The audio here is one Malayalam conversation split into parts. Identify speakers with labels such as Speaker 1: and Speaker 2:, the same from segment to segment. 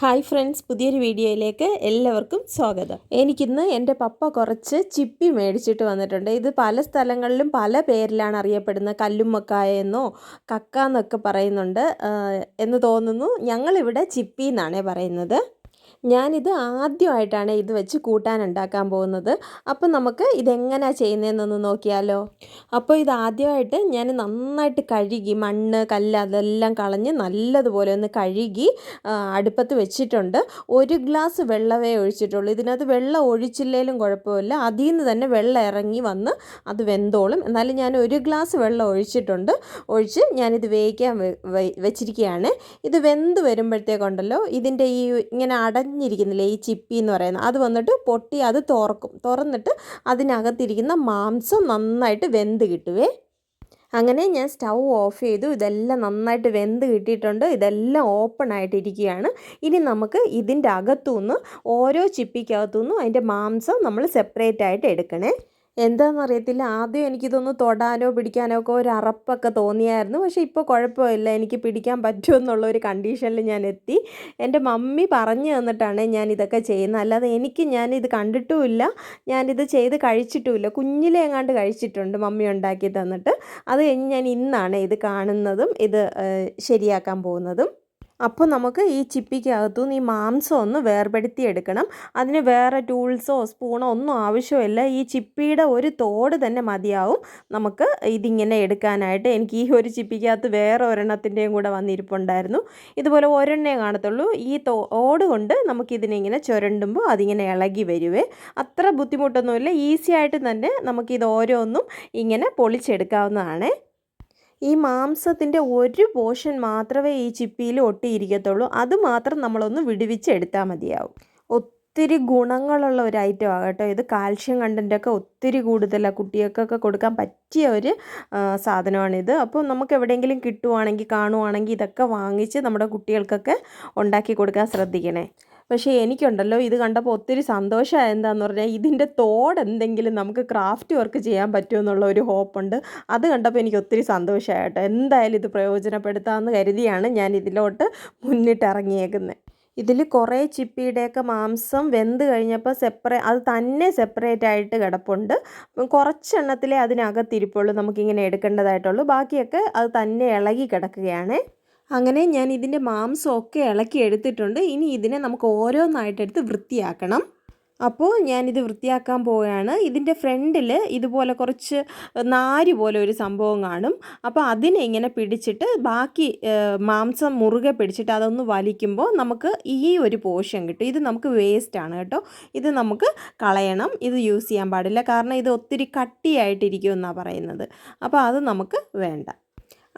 Speaker 1: ഹായ് ഫ്രണ്ട്സ് പുതിയൊരു വീഡിയോയിലേക്ക് എല്ലാവർക്കും സ്വാഗതം. എനിക്കിന്ന് എന്റെ പപ്പ കുറച്ച് ചിപ്പി മേടിച്ചിട്ട് വന്നിട്ടുണ്ട്. ഇത് പല സ്ഥലങ്ങളിലും പല പേരിലാണ് അറിയപ്പെടുന്നത് കല്ലുമ്മക്കായ എന്നോ കക്ക എന്നൊക്കെ പറയുന്നുണ്ട്. എന്ന് തോന്നുന്നു ഞങ്ങളിവിടെ ചിപ്പി എന്നാണേ പറയുന്നത്. ഞാനിത് ആദ്യമായിട്ടാണ് ഇത് വെച്ച് കൂട്ടാൻ ഉണ്ടാക്കാൻ പോകുന്നത്. അപ്പോൾ നമുക്ക് ഇതെങ്ങനെയാണ് ചെയ്യുന്നതെന്നൊന്ന് നോക്കിയാലോ. അപ്പോൾ ഇത് ആദ്യമായിട്ട് ഞാൻ നന്നായിട്ട് കഴുകി മണ്ണ് കല്ല് അതെല്ലാം കളഞ്ഞ് നല്ലതുപോലെ ഒന്ന് കഴുകി അടുപ്പത്ത് വെച്ചിട്ടുണ്ട്. ഒരു ഗ്ലാസ് വെള്ളമേ ഒഴിച്ചിട്ടുള്ളൂ. ഇതിനകത്ത് വെള്ളം ഒഴിച്ചില്ലേലും കുഴപ്പമില്ല. അതിൽ നിന്ന് തന്നെ വെള്ളം ഇറങ്ങി വന്ന് അത് വെന്തോളും. എന്നാലും ഞാൻ ഒരു ഗ്ലാസ് വെള്ളം ഒഴിച്ചിട്ടുണ്ട്. ഒഴിച്ച് ഞാനിത് വേവിക്കാൻ വെച്ചിരിക്കുകയാണ്. ഇത് വെന്ത് വരുമ്പോഴത്തേക്കുണ്ടല്ലോ ഇതിന്റെ ഈ ഇങ്ങനെ അടഞ്ഞിരിക്കുന്നില്ലേ ഈ ചിപ്പി എന്ന് പറയുന്നത് അത് വന്നിട്ട് പൊട്ടി അത് തുറക്കും തുറന്നിട്ട് അതിനകത്തിരിക്കുന്ന മാംസം നന്നായിട്ട് വെന്ത് കിട്ടുവേ. അങ്ങനെ ഞാൻ സ്റ്റൗ ഓഫ് ചെയ്തു. ഇതെല്ലാം നന്നായിട്ട് വെന്ത് കിട്ടിയിട്ടുണ്ട്. ഇതെല്ലാം ഓപ്പൺ ആയിട്ടിരിക്കുകയാണ്. ഇനി നമുക്ക് ഇതിന്റെ അകത്തുനിന്ന് ഓരോ ചിപ്പിക്കകത്തുനിന്നും അതിന്റെ മാംസം നമ്മൾ സെപ്പറേറ്റ് ആയിട്ട് എടുക്കണേ. എന്താണെന്നറിയത്തില്ല ആദ്യം എനിക്കിതൊന്ന് തൊടാനോ പിടിക്കാനോ ഒക്കെ ഒരു അറപ്പൊക്കെ തോന്നിയായിരുന്നു. പക്ഷേ ഇപ്പോൾ കുഴപ്പമില്ല. എനിക്ക് പിടിക്കാൻ പറ്റുമെന്നുള്ള ഒരു കണ്ടീഷനിൽ ഞാൻ എത്തി. എന്റെ മമ്മി പറഞ്ഞു തന്നിട്ടാണ് ഞാൻ ഇതൊക്കെ ചെയ്യുന്നത്. അല്ലാതെ എനിക്ക് ഞാനിത് കണ്ടിട്ടുമില്ല. ഞാനിത് ചെയ്ത് കഴിച്ചിട്ടുമില്ല. കുഞ്ഞിലെ എങ്ങാണ്ട് കഴിച്ചിട്ടുണ്ട് മമ്മി ഉണ്ടാക്കി തന്നിട്ട്. അത് ഞാൻ ഇന്നാണ് ഇത് കാണുന്നതും ഇത് ശരിയാക്കാൻ പോകുന്നതും. അപ്പോൾ നമുക്ക് ഈ ചിപ്പിക്കകത്തു നിന്ന് ഈ മാംസം ഒന്ന് വേർപെടുത്തി എടുക്കണം. അതിന് വേറെ ടൂൾസോ സ്പൂണോ ഒന്നും ആവശ്യമില്ല. ഈ ചിപ്പിയുടെ ഒരു തോട് തന്നെ മതിയാവും. നമുക്ക് ഇതിങ്ങനെ എടുക്കാനായിട്ട്. എനിക്ക് ഈ ഒരു ചിപ്പിക്കകത്ത് വേറെ ഒരെണ്ണത്തിന്റെയും കൂടെ വന്നിരിപ്പുണ്ടായിരുന്നു. ഇതുപോലെ ഒരെണ്ണേ കാണത്തുള്ളൂ. ഈ തോട് കൊണ്ട് നമുക്കിതിനിങ്ങനെ ചുരണ്ടുമ്പോൾ അതിങ്ങനെ ഇളകി വരുവേ. അത്ര ബുദ്ധിമുട്ടൊന്നുമില്ല. ഈസി ആയിട്ട് തന്നെ നമുക്കിത് ഓരോന്നും ഇങ്ങനെ പൊളിച്ചെടുക്കാവുന്നതാണ്. ഈ മാംസത്തിന്റെ ഒരു പോർഷൻ മാത്രമേ ഈ ചിപ്പിയിൽ ഒട്ടിയിരിക്കത്തുള്ളൂ. അത് മാത്രം നമ്മളൊന്ന് വിടുവിച്ചെടുത്താൽ മതിയാവും. ഒത്തിരി ഗുണങ്ങളുള്ള ഒരു ഐറ്റം ആകട്ടോ ഇത് കാൽഷ്യം കണ്ടന്റൊക്കെ ഒത്തിരി കൂടുതലാണ് കുട്ടികൾക്കൊക്കെ കൊടുക്കാൻ പറ്റിയ ഒരു സാധനമാണിത്. അപ്പോൾ നമുക്ക് എവിടെയെങ്കിലും കിട്ടുവാണെങ്കിൽ കാണുവാണെങ്കിൽ ഇതൊക്കെ വാങ്ങിച്ച് നമ്മുടെ കുട്ടികൾക്കൊക്കെ ഉണ്ടാക്കി കൊടുക്കാൻ ശ്രദ്ധിക്കണേ. പക്ഷേ എനിക്കുണ്ടല്ലോ ഇത് കണ്ടപ്പോൾ ഒത്തിരി സന്തോഷമായ. എന്താന്ന് പറഞ്ഞാൽ ഇതിന്റെ തോട് എന്തെങ്കിലും നമുക്ക് ക്രാഫ്റ്റ് വർക്ക് ചെയ്യാൻ പറ്റുമെന്നുള്ള ഒരു ഹോപ്പുണ്ട്. അത് കണ്ടപ്പോൾ എനിക്ക് ഒത്തിരി സന്തോഷമായി കേട്ടോ. എന്തായാലും ഇത് പ്രയോജനപ്പെടുത്താമെന്ന് കരുതിയാണ് ഞാൻ ഇതിലോട്ട് മുന്നിട്ടിറങ്ങിയേക്കുന്നത് ഇതിൽ കുറേ ചിപ്പിയുടെയൊക്കെ മാംസം വെന്ത് കഴിഞ്ഞപ്പോൾ സെപ്പറേ അത് തന്നെ സെപ്പറേറ്റ് ആയിട്ട് കിടപ്പുണ്ട്. കുറച്ചെണ്ണത്തിലേ അതിനകത്തിരിപ്പുള്ളൂ നമുക്കിങ്ങനെ എടുക്കേണ്ടതായിട്ടുള്ളൂ. ബാക്കിയൊക്കെ അത് തന്നെ ഇളകി കിടക്കുകയാണ്. അങ്ങനെ ഞാൻ ഇതിന്റെ മാംസമൊക്കെ ഇളക്കി എടുത്തിട്ടുണ്ട്. ഇനി ഇതിനെ നമുക്ക് ഓരോന്നായിട്ടെടുത്ത് വൃത്തിയാക്കണം. അപ്പോൾ ഞാനിത് വൃത്തിയാക്കാൻ പോവുകയാണ്. ഇതിന്റെ ഫ്രണ്ടിൽ ഇതുപോലെ കുറച്ച് നാര് പോലെ ഒരു സംഭവം കാണും. അപ്പോൾ അതിനെ ഇങ്ങനെ പിടിച്ചിട്ട് ബാക്കി മാംസം മുറുകെ പിടിച്ചിട്ട് അതൊന്ന് വലിക്കുമ്പോൾ നമുക്ക് ഈ ഒരു പോഷൻ കിട്ടും. ഇത് നമുക്ക് വേസ്റ്റാണ് കേട്ടോ. ഇത് നമുക്ക് കളയണം. ഇത് യൂസ് ചെയ്യാൻ പാടില്ല. കാരണം ഇത് ഒത്തിരി കട്ടിയായിട്ടിരിക്കും എന്നാണ് പറയുന്നത്. അപ്പോൾ അത് നമുക്ക് വേണ്ട.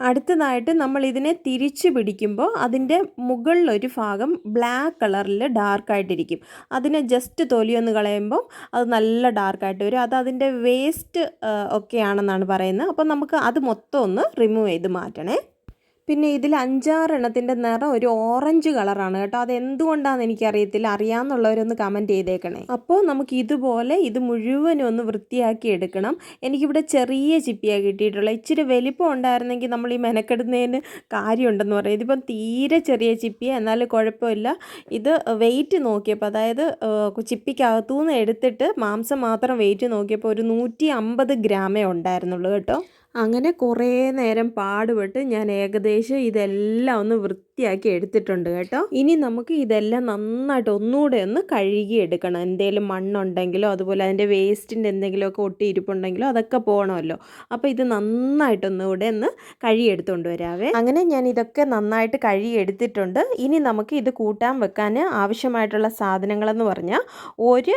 Speaker 1: അടുത്തതായിട്ട് നമ്മൾ ഇതിനെ തിരിച്ച് പിടിക്കുമ്പോൾ അതിന്റെ മുകളിലൊരു ഭാഗം ബ്ലാക്ക് കളറിൽ ഡാർക്കായിട്ടിരിക്കും അതിനെ ജസ്റ്റ് തൊലിയൊന്ന് കളയുമ്പോൾ അത് നല്ല ഡാർക്കായിട്ട് വരും. അത് അതിന്റെ വേസ്റ്റ് ഒക്കെയാണെന്നാണ് പറയുന്നത്. അപ്പോൾ നമുക്ക് അത് മൊത്തം ഒന്ന് റിമൂവ് ചെയ്ത് മാറ്റണേ. പിന്നെ ഇതിൽ അഞ്ചാറെണ്ണത്തിന്റെ നിറം ഒരു ഓറഞ്ച് കളറാണ് കേട്ടോ. അത് എന്തുകൊണ്ടാണെന്ന് എനിക്കറിയത്തില്ല. അറിയാമെന്നുള്ളവരൊന്ന് കമന്റ് ചെയ്തേക്കണേ. അപ്പോൾ നമുക്ക് ഇതുപോലെ ഇത് മുഴുവനും ഒന്ന് വൃത്തിയാക്കി എടുക്കണം. എനിക്കിവിടെ ചെറിയ ചിപ്പിയാണ് കിട്ടിയിട്ടുള്ളത്. ഇച്ചിരി വലിപ്പം ഉണ്ടായിരുന്നെങ്കിൽ നമ്മൾ ഈ മെനക്കെടുന്നതിന് കാര്യമുണ്ടെന്ന് പറയും. ഇതിപ്പം തീരെ ചെറിയ ചിപ്പിയാണ് എന്നാലും കുഴപ്പമില്ല. ഇത് വെയിറ്റ് നോക്കിയപ്പോൾ അതായത് ചിപ്പിക്കകത്തു ചിപ്പിക്കകത്തുനിന്ന് എടുത്തിട്ട് മാംസം മാത്രം വെയിറ്റ് നോക്കിയപ്പോൾ ഒരു നൂറ്റി അമ്പത് ഗ്രാമേ ഉണ്ടായിരുന്നുള്ളൂ കേട്ടോ. അങ്ങനെ കുറേ നേരം പാടുപെട്ട് ഞാൻ ഏകദേശം ഇതെല്ലാം ഒന്ന് വൃത്തിയാക്കി എടുത്തിട്ടുണ്ട് കേട്ടോ. ഇനി നമുക്ക് ഇതെല്ലാം നന്നായിട്ട് ഒന്നുകൂടെ ഒന്ന് കഴുകി എടുക്കണം. എന്തെങ്കിലും മണ്ണുണ്ടെങ്കിലോ അതുപോലെ അതിന്റെ വേസ്റ്റിന്റെ എന്തെങ്കിലുമൊക്കെ ഒട്ടിയിരിപ്പുണ്ടെങ്കിലോ അതൊക്കെ പോകണമല്ലോ അപ്പോൾ ഇത് നന്നായിട്ടൊന്നുകൂടെ ഒന്ന് കഴുകിയെടുത്തുകൊണ്ട് വരാവേ. അങ്ങനെ ഞാൻ ഇതൊക്കെ നന്നായിട്ട് കഴുകി എടുത്തിട്ടുണ്ട്. ഇനി നമുക്ക് ഇത് കൂട്ടാൻ വെക്കാൻ ആവശ്യമായിട്ടുള്ള സാധനങ്ങളെന്ന് പറഞ്ഞാൽ ഒരു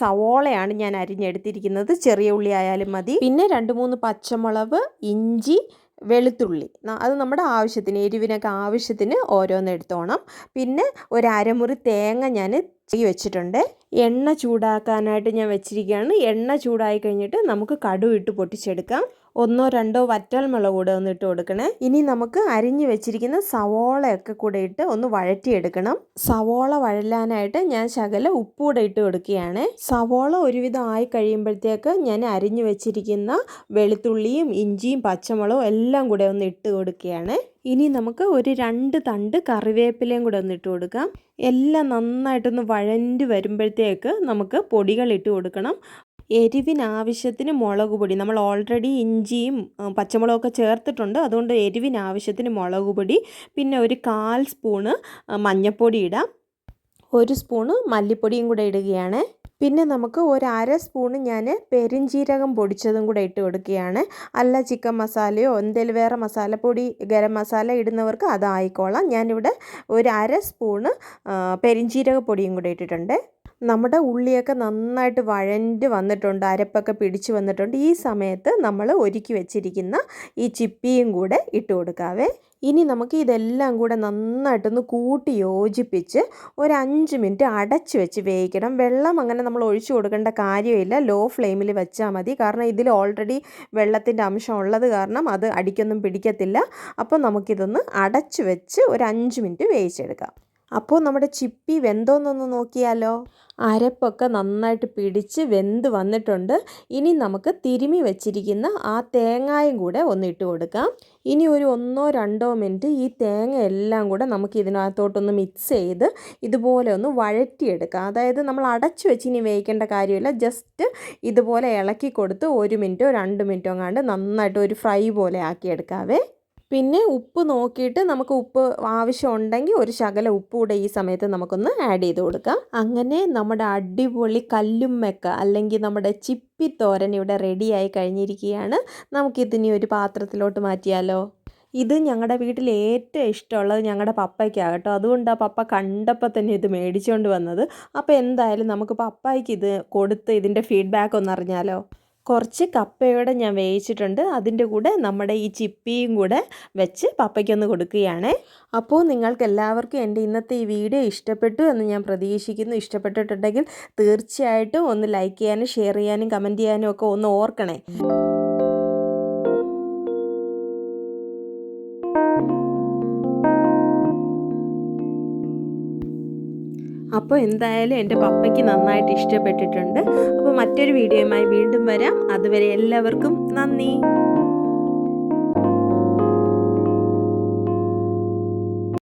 Speaker 1: സവോളയാണ് ഞാൻ അരിഞ്ഞെടുത്തിരിക്കുന്നത്. ചെറിയ ഉള്ളി ആയാലും മതി. പിന്നെ രണ്ട് മൂന്ന് പച്ചമുളക് ഇഞ്ചി വെളുത്തുള്ളി. അത് നമ്മുടെ ആവശ്യത്തിന് എരിവിനൊക്കെ ആവശ്യത്തിന് ഓരോന്ന് എടുത്തോണം. പിന്നെ ഒരു അരമുറി തേങ്ങ ഞാൻ ചെയ്യി വെച്ചിട്ടുണ്ട്. എണ്ണ ചൂടാക്കാനായിട്ട് ഞാൻ വെച്ചിരിക്കുകയാണ്. എണ്ണ ചൂടായി കഴിഞ്ഞിട്ട് നമുക്ക് കടുക് ഇട്ട് പൊട്ടിച്ചെടുക്കാം. ഒന്നോ രണ്ടോ വറ്റൽ മുളക് കൂടെ ഒന്ന് ഇട്ട് കൊടുക്കണേ. ഇനി നമുക്ക് അരിഞ്ഞു വെച്ചിരിക്കുന്ന സവോളയൊക്കെ കൂടെ ഇട്ട് ഒന്ന് വഴറ്റിയെടുക്കണം. സവോള വഴലാനായിട്ട് ഞാൻ ശകല ഉപ്പ് കൂടെ ഇട്ട് കൊടുക്കുകയാണ്. സവോള ഒരുവിധം ആയി കഴിയുമ്പോഴത്തേക്ക് ഞാൻ അരിഞ്ഞു വെച്ചിരിക്കുന്ന വെളുത്തുള്ളിയും ഇഞ്ചിയും പച്ചമുളകും എല്ലാം കൂടെ ഒന്ന് ഇട്ട് കൊടുക്കുകയാണ്. ഇനി നമുക്ക് ഒരു രണ്ട് തണ്ട് കറിവേപ്പിലയും കൂടെ ഒന്ന് ഇട്ട് കൊടുക്കാം. എല്ലാം നന്നായിട്ടൊന്ന് വഴണ്ട് വരുമ്പോഴത്തേക്ക് നമുക്ക് പൊടികൾ ഇട്ട് കൊടുക്കണം. എരിവിന് ആവശ്യത്തിന് മുളക് പൊടി. നമ്മൾ ഓൾറെഡി ഇഞ്ചിയും പച്ചമുളകൊക്കെ ചേർത്തിട്ടുണ്ട്. അതുകൊണ്ട് എരിവിന് ആവശ്യത്തിന് മുളക് പൊടി. പിന്നെ ഒരു കാൽ സ്പൂണ് മഞ്ഞൾപ്പൊടി ഇടാം. ഒരു സ്പൂണ് മല്ലിപ്പൊടിയും കൂടെ ഇടുകയാണ്. പിന്നെ നമുക്ക് ഒരു അര സ്പൂണ് ഞാൻ പെരിഞ്ജീരകം പൊടിച്ചതും കൂടെ ഇട്ട് കൊടുക്കുകയാണ്. അല്ല ചിക്കൻ മസാലയോ എന്തെങ്കിലും വേറെ മസാലപ്പൊടി ഗരം മസാല ഇടുന്നവർക്ക് അതായിക്കോളാം. ഞാനിവിടെ ഒരു അര സ്പൂണ് പെരിഞ്ജീരക പൊടിയും കൂടെ ഇട്ടിട്ടുണ്ട്. നമ്മുടെ ഉള്ളിയൊക്കെ നന്നായിട്ട് വഴണ്ട് വന്നിട്ടുണ്ട് അരപ്പൊക്കെ പിടിച്ച് വന്നിട്ടുണ്ട്. ഈ സമയത്ത് നമ്മൾ ഒരുക്കി വെച്ചിരിക്കുന്ന ഈ ചിപ്പിയും കൂടെ ഇട്ട് കൊടുക്കാവേ. ഇനി നമുക്ക് ഇതെല്ലാം കൂടെ നന്നായിട്ടൊന്ന് കൂട്ടി യോജിപ്പിച്ച് ഒരു അഞ്ച് മിനിറ്റ് അടച്ച് വെച്ച് വേവിക്കണം. വെള്ളം അങ്ങനെ നമ്മൾ ഒഴിച്ചു കൊടുക്കേണ്ട കാര്യമില്ല. ലോ ഫ്ലെയിമിൽ വെച്ചാൽ മതി. കാരണം ഇതിൽ ഓൾറെഡി വെള്ളത്തിന്റെ അംശം ഉള്ളത് കാരണം അത് അടിക്കൊന്നും പിടിക്കത്തില്ല. അപ്പോൾ നമുക്കിതൊന്ന് അടച്ച് വെച്ച് ഒരു അഞ്ച് മിനിറ്റ് വേവിച്ചെടുക്കാം. അപ്പോൾ നമ്മുടെ ചിപ്പി വെന്തോന്നൊന്ന് നോക്കിയാലോ? അരപ്പൊക്കെ നന്നായിട്ട് പിടിച്ച് വെന്ത് വന്നിട്ടുണ്ട്. ഇനി നമുക്ക് തിരുമി വെച്ചിരിക്കുന്ന ആ തേങ്ങായും കൂടെ ഒന്ന് ഇട്ട് കൊടുക്കാം. ഇനി ഒരു ഒന്നോ രണ്ടോ മിനിറ്റ് ഈ തേങ്ങ എല്ലാം കൂടെ നമുക്ക് ഇതിനകത്തോട്ടൊന്ന് മിക്സ് ചെയ്ത് ഇതുപോലെ ഒന്ന് വഴറ്റിയെടുക്കാം. അതായത് നമ്മൾ അടച്ചു വെച്ച് ഇനി വേവിക്കേണ്ട കാര്യമില്ല. ജസ്റ്റ് ഇതുപോലെ ഇളക്കി കൊടുത്ത് ഒരു മിനിറ്റോ രണ്ട് മിനിറ്റോ എങ്ങാണ്ട് നന്നായിട്ട് ഒരു ഫ്രൈ പോലെ ആക്കിയെടുക്കാവേ. പിന്നെ ഉപ്പ് നോക്കിയിട്ട് നമുക്ക് ഉപ്പ് ആവശ്യമുണ്ടെങ്കിൽ ഒരു ശകല ഉപ്പ് കൂടെ ഈ സമയത്ത് നമുക്കൊന്ന് ആഡ് ചെയ്ത് കൊടുക്കാം. അങ്ങനെ നമ്മുടെ അടിപൊളി കല്ലുമ്മക്ക അല്ലെങ്കിൽ നമ്മുടെ ചിപ്പിത്തോരൻ ഇവിടെ റെഡിയായി കഴിഞ്ഞിരിക്കുകയാണ്. നമുക്കിതിനി ഒരു പാത്രത്തിലോട്ട് മാറ്റിയാലോ? ഇത് ഞങ്ങളുടെ വീട്ടിൽ ഏറ്റവും ഇഷ്ടമുള്ളത് ഞങ്ങളുടെ പപ്പയ്ക്കാണ് കേട്ടോ. ആ പപ്പ കണ്ടപ്പോൾ തന്നെ ഇത് മേടിച്ചുകൊണ്ട് വന്നത്. അപ്പോൾ എന്തായാലും നമുക്ക് പപ്പായ്ക്ക് ഇത് കൊടുത്ത് ഇതിന്റെ ഫീഡ്ബാക്ക് ഒന്ന് അറിഞ്ഞാലോ? കുറച്ച് കപ്പയോടെ ഞാൻ വേവിച്ചിട്ടുണ്ട്. അതിന്റെ കൂടെ നമ്മുടെ ഈ ചിപ്പിയും കൂടെ വെച്ച് പപ്പയ്ക്കൊന്ന് കൊടുക്കുകയാണ്. അപ്പോൾ നിങ്ങൾക്ക് എല്ലാവർക്കും എന്റെ ഇന്നത്തെ ഈ വീഡിയോ ഇഷ്ടപ്പെട്ടു എന്ന് ഞാൻ പ്രതീക്ഷിക്കുന്നു. ഇഷ്ടപ്പെട്ടിട്ടുണ്ടെങ്കിൽ തീർച്ചയായിട്ടും ഒന്ന് ലൈക്ക് ചെയ്യാനും ഷെയർ ചെയ്യാനും കമന്റ് ചെയ്യാനും ഒക്കെ ഒന്ന് ഓർക്കണേ. അപ്പോൾ എന്തായാലും എന്റെ പപ്പയ്ക്ക് നന്നായിട്ട് ഇഷ്ടപ്പെട്ടിട്ടുണ്ട്. അപ്പോൾ മറ്റൊരു വീഡിയോയുമായി വീണ്ടും വരാം. അതുവരെ എല്ലാവർക്കും നന്ദി.